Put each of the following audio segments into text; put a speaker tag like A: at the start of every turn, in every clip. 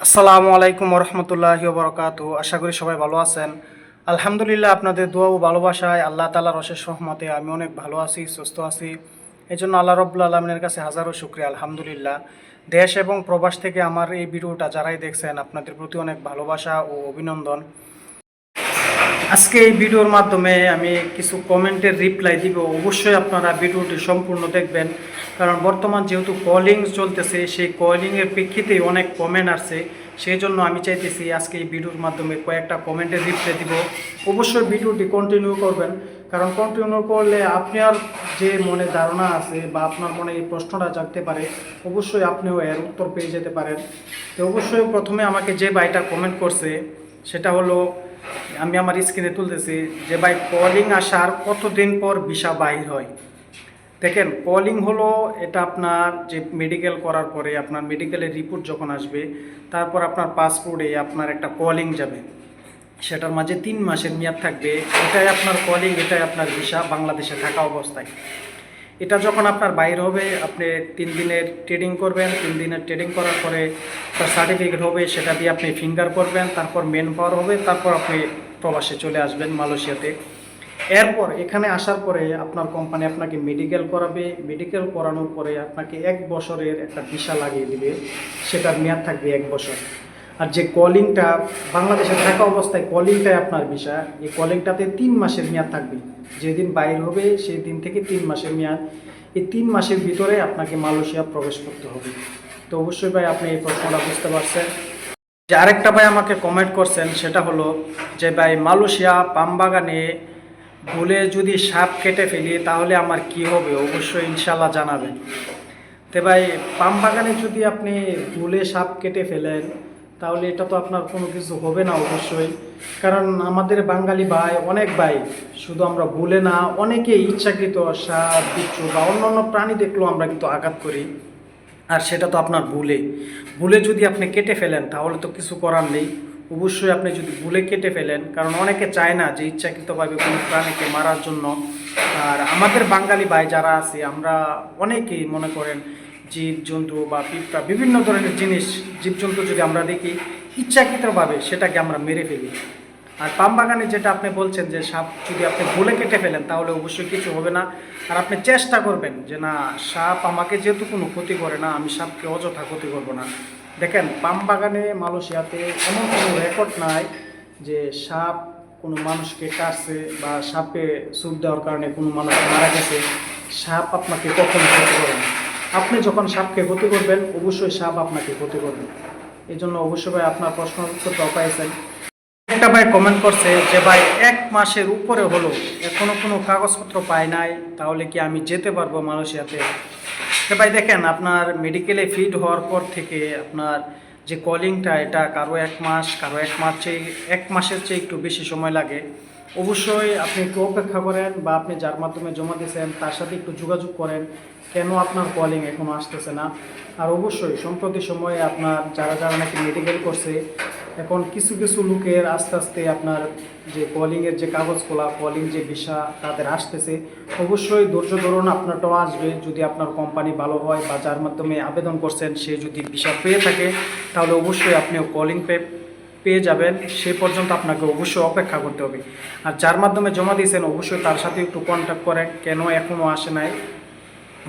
A: আসসালামু আলাইকুম রহমতুল্লাহি বরকাত আশা করি সবাই ভালো আছেন। আলহামদুলিল্লাহ আপনাদের দোয়া ও ভালোবাসায় আল্লাহ তালার অশেষ সহমতে আমি অনেক ভালো আছি, সুস্থ আছি। এই জন্য আল্লাহ রব্লা আলমিনের কাছে হাজারো শুক্রিয়া, আলহামদুলিল্লাহ। দেশ এবং প্রবাস থেকে আমার এই ভিডিওটা যারাই দেখছেন, আপনাদের প্রতি অনেক ভালোবাসা ও অভিনন্দন। আজকে এই ভিডিওর মাধ্যমে আমি কিছু কমেন্টের রিপ্লাই দিব। অবশ্যই আপনারা ভিডিওটি সম্পূর্ণ দেখবেন, কারণ বর্তমান যেহেতু কলিং চলতেছে, সেই কলিংয়ের প্রেক্ষিতে অনেক কমেন্ট আসছে। সেই জন্য আমি চাইতেছি আজকে এই ভিডিওর মাধ্যমে কয়েকটা কমেন্টের রিপ্লাই দিব। অবশ্যই ভিডিওটি কন্টিনিউ করবেন, কারণ কন্টিনিউ করলে আপনার যে মনে ধারণা আছে বা আপনার মনে এই প্রশ্নটা জাগতে পারে, অবশ্যই আপনিও এর উত্তর পেয়ে যেতে পারেন। তো অবশ্যই প্রথমে আমাকে যে ভাইটা কমেন্ট করছে, সেটা হলো আমি আমার স্ক্রিনে তুলতেছি যে ভাই কলিং আসার কতদিন পর ভিসা বাহির হয়? দেখেন কলিং হলো এটা আপনার যে মেডিকেল করার পরে আপনার মেডিকেলের রিপোর্ট যখন আসবে, তারপর আপনার পাসপোর্টে আপনার একটা কলিং যাবে। সেটার মাঝে তিন মাসের মেয়াদ থাকবে, এটাই আপনার কলিং এটাই আপনার ভিসা বাংলাদেশে থাকা অবস্থায়। এটা যখন আপনার বাইর হবে, আপনি তিন দিনের ট্রেডিং করবেন, তিন দিনের ট্রেডিং করার পরে তার সার্টিফিকেট হবে, সেটা দিয়ে আপনি ফিঙ্গার করবেন, তারপর মেন পাওয়ার হবে, তারপর আপনি প্রবাসে চলে আসবেন মালয়েশিয়াতে। এরপর এখানে আসার পরে আপনার কোম্পানি আপনাকে মেডিকেল করাবে। মেডিকেল করানোর পরে আপনাকে এক বছরের একটা ভিসা লাগিয়ে দিবে। সেটার মেয়াদ থাকবে এক বছর। আর যে কলিংটা, বাংলাদেশে থাকা অবস্থায় কলিংটাই আপনার ভিসা এই কলিংটাতে তিন মাসের মেয়াদ থাকবে। যেদিন বাইর হবে সেই দিন থেকে তিন মাসের মেয়াদ। এই তিন মাসের ভিতরে আপনাকে মালয়েশিয়া প্রবেশ করতে হবে। তো অবশ্যই ভাই, আপনি এই প্রশ্নটা বুঝতে পারছেন। যে আরেকটা ভাই আমাকে কমেন্ট করছেন, সেটা হলো যে, ভাই, মালয়েশিয়া পামবাগানে ভুলে যদি সাপ কেটে ফেলি, তাহলে আমার কি হবে? অবশ্যই ইনশাল্লাহ জানাবেন। তো ভাই, পাম বাগানে যদি আপনি ভুলে সাপ কেটে ফেলেন তাহলে এটা তো আপনার কোনো কিছু হবে না অবশ্যই। কারণ আমাদের বাঙালি ভাই, অনেক ভাই, শুধু আমরা ভুলে না অনেকে ইচ্ছাকৃত সাপ, বিচ্ছু বা অন্য অন্য প্রাণী দেখলেও আমরা কিন্তু আঘাত করি। আর সেটা তো আপনার ভুলে। ভুলে যদি আপনি কেটে ফেলেন, তাহলে তো কিছু করার নেই। অবশ্যই আপনি যদি ভুলে কেটে ফেলেন, কারণ অনেকে চায় না যে ইচ্ছাকৃতভাবে কোনো প্রাণীকে মারার জন্য। আর আমাদের বাঙালি ভাই যারা আছে, আমরা অনেকেই মনে করেন জীবজন্তু বা পিঁপড়া বিভিন্ন ধরনের জিনিস জীবজন্তু যদি আমরা দেখি, ইচ্ছাকৃতভাবে সেটাকে আমরা মেরে ফেলি। আর পাম বাগানে যেটা আপনি বলছেন যে সাপ যদি আপনি ভুলে কেটে ফেলেন, তাহলে অবশ্যই কিছু হবে না। আর আপনি চেষ্টা করবেন যে না, সাপ আমাকে যেহেতু কোনো ক্ষতি করে না, আমি সাপকে অযথা ক্ষতি করব না। দেখেন, পাম বাগানে মালয়েশিয়াতে এমন কোনো রেকর্ড নাই যে সাপ কোনো মানুষকে কাটছে বা সাপে সুপ দেওয়ার কারণে কোনো মানুষ মারা গেছে। সাপ আপনাকে কখনো ক্ষতি করে না। আপনি যখন সাপকে ক্ষতি করবেন, অবশ্যই সাপ আপনাকে ক্ষতি করবে। এই জন্য অবশ্যই ভাই আপনার প্রশ্ন উত্তরটাও পাইছেন। একটা ভাই কমেন্ট করছে যে, ভাই, এক মাসের উপরে হলো, এখনও কোনো কাগজপত্র পাই নাই, তাহলে কি আমি যেতে পারব মালয়েশিয়াতে? তো ভাই, দেখেন, আপনার মেডিকেলে ফিট হওয়ার পর থেকে আপনার যে কলিংটা এটা কারও এক মাস, কারও এক মাস চেয়ে এক মাসের চেয়ে একটু বেশি সময় লাগে। অবশ্যই আপনি একটু অপেক্ষা করেন বা আপনি যার মাধ্যমে জমা দিয়েছেন, তার সাথে একটু যোগাযোগ করেন, কেন আপনার কলিং এখনও আসতেছে না? আর অবশ্যই সম্প্রতি সময়ে আপনার যারা যারা নাকি মেডিকেল করছে, এখন কিছু কিছু লোকের আস্তে আস্তে আপনার যে কলিংয়ের যে কাগজগুলা কলিং যে ভিসা তাদের আসতেছে। অবশ্যই ধৈর্য ধরুন, আপনারটাও আসবে। যদি আপনার কোম্পানি ভালো হয় বা যার মাধ্যমে আবেদন করছেন, সে যদি ভিসা পেয়ে থাকে, তাহলে অবশ্যই আপনিও কলিং পে পেয়ে যাবেন, সে পর্যন্ত আপনাকে অবশ্যই অপেক্ষা করতে হবে। আর যার মাধ্যমে জমা দিয়েছেন, অবশ্যই তার সাথে একটু কন্ট্যাক্ট করেন কেন এখনও আসে নাই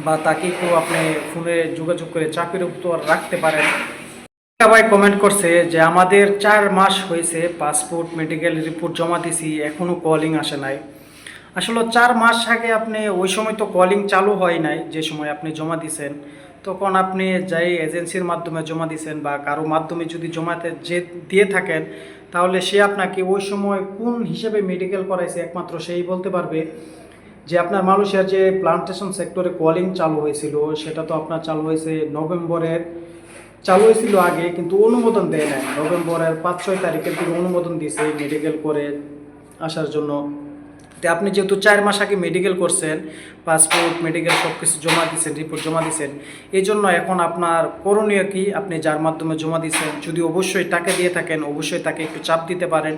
A: বা তাকে একটু আপনি ফোনে যোগাযোগ করে চাকরির উত্তর রাখতে পারেন। সবাই কমেন্ট করছে যে, আমাদের চার মাস হয়েছে পাসপোর্ট মেডিকেল রিপোর্ট জমা দিছি এখনও কলিং আসে নাই। আসলে চার মাস আগে আপনি, ওই সময় তো কলিং চালু হয় নাই, যে সময় আপনি জমা দিছেন তখন আপনি যাই এজেন্সির মাধ্যমে জমা দিছেন বা কারও মাধ্যমে যদি জমাতে যে দিয়ে থাকেন, তাহলে সে আপনাকে ওই সময় কোন হিসেবে মেডিকেল করাইছে একমাত্র সেই বলতে পারবে যে আপনার মালয়েশিয়ার যে প্লান্টেশন সেক্টরে কলিং চালু হয়েছিল, সেটা তো আপনার চালু হয়েছে নভেম্বরের, চালু হয়েছিল আগে, কিন্তু অনুমোদন দেয় নাই। নভেম্বরের পাঁচ ছয় তারিখের দিকে অনুমোদন দিয়েছে মেডিকেল করে আসার জন্য। তো আপনি যেহেতু চার মাস আগে মেডিকেল করছেন পাসপোর্ট মেডিকেল সব কিছু জমা দিয়েছেন রিপোর্ট জমা দিয়েছেন এই জন্য এখন আপনার করণীয় কি? আপনি যার মাধ্যমে জমা দিয়েছেন যদি অবশ্যই টাকা দিয়ে থাকেন, অবশ্যই তাকে একটু চাপ দিতে পারেন।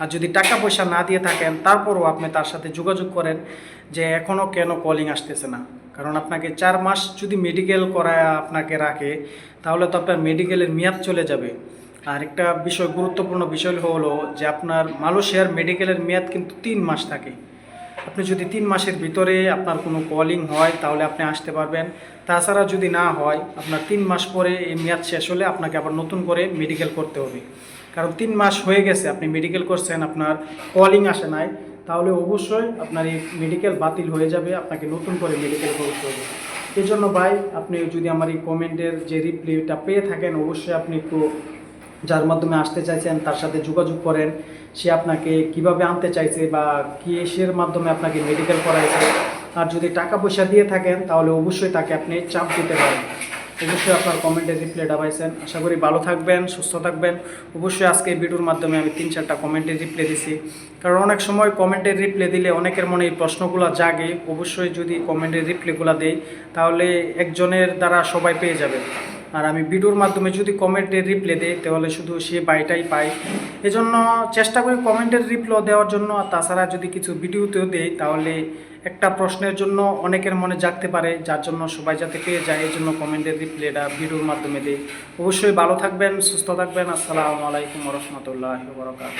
A: আর যদি টাকা পয়সা না দিয়ে থাকেন, তারপরও আপনি তার সাথে যোগাযোগ করেন যে এখনও কেন কলিং আসতেছে না। কারণ আপনাকে চার মাস যদি মেডিকেল করায় আপনাকে রাখে, তাহলে তো আপনার মেডিকেলের মেয়াদ চলে যাবে। আর একটা বিষয় গুরুত্বপূর্ণ বিষয় হলো যে আপনার মালয়েশিয়ার মেডিকেলের মেয়াদ কিন্তু তিন মাস থাকে। আপনি যদি তিন মাসের ভিতরে আপনার কোনো কলিং হয়, তাহলে আপনি আসতে পারবেন। তাছাড়া যদি না হয়, আপনার তিন মাস পরে এই মেয়াদ শেষ হলে আপনাকে আবার নতুন করে মেডিকেল করতে হবে। কারণ তিন মাস হয়ে গেছে, আপনি মেডিকেল করছেন, আপনার কলিং আসে নাই, তাহলে অবশ্যই আপনার এই মেডিকেল বাতিল হয়ে যাবে, আপনাকে নতুন করে মেডিকেল করতে হবে। এই জন্য ভাই, আপনি যদি আমার এই কমেন্টের যে রিপ্লাইটা পেয়ে থাকেন, অবশ্যই আপনি একটু যার মাধ্যমে আসতে চাইছেন, তার সাথে যোগাযোগ করেন। সে আপনাকে কীভাবে আনতে চাইছে বা কি এসের মাধ্যমে আপনাকে মেডিকেল করাইছে। আর যদি টাকা পয়সা দিয়ে থাকেন, তাহলে অবশ্যই তাকে আপনি চাপ দিতে পারেন। অবশ্যই আপনার কমেন্টে রিপ্লাইটা ডাবাইছেন আশা করি ভালো থাকবেন, সুস্থ থাকবেন। অবশ্যই আজকে এই ভিডিওর মাধ্যমে আমি তিন চারটা কমেন্টের রিপ্লাই দিছি। কারণ অনেক সময় কমেন্টের রিপ্লাই দিলে অনেকের মনে এই প্রশ্নগুলো জাগে। অবশ্যই যদি কমেন্টের রিপ্লাইগুলো দেই, তাহলে একজনের দ্বারা সবাই পেয়ে যাবে। আর আমি ভিডিওর মাধ্যমে যদি কমেন্টের রিপ্লাই দিই, তাহলে শুধু সে বাইটাই পাই এজন্য চেষ্টা করি কমেন্টের রিপ্লাই দেওয়ার জন্য। আর তাছাড়া যদি কিছু ভিডিওতেও দেই, তাহলে একটা প্রশ্নের জন্য অনেকের মনে জাগতে পারে, যার জন্য সবাই যাতে পেয়ে যায় এই জন্য কমেন্টের রিপ্লাইটা ভিডিওর মাধ্যমে দিই। অবশ্যই ভালো থাকবেন, সুস্থ থাকবেন। আসসালামু আলাইকুম রহমতুল্লাহ বরকাত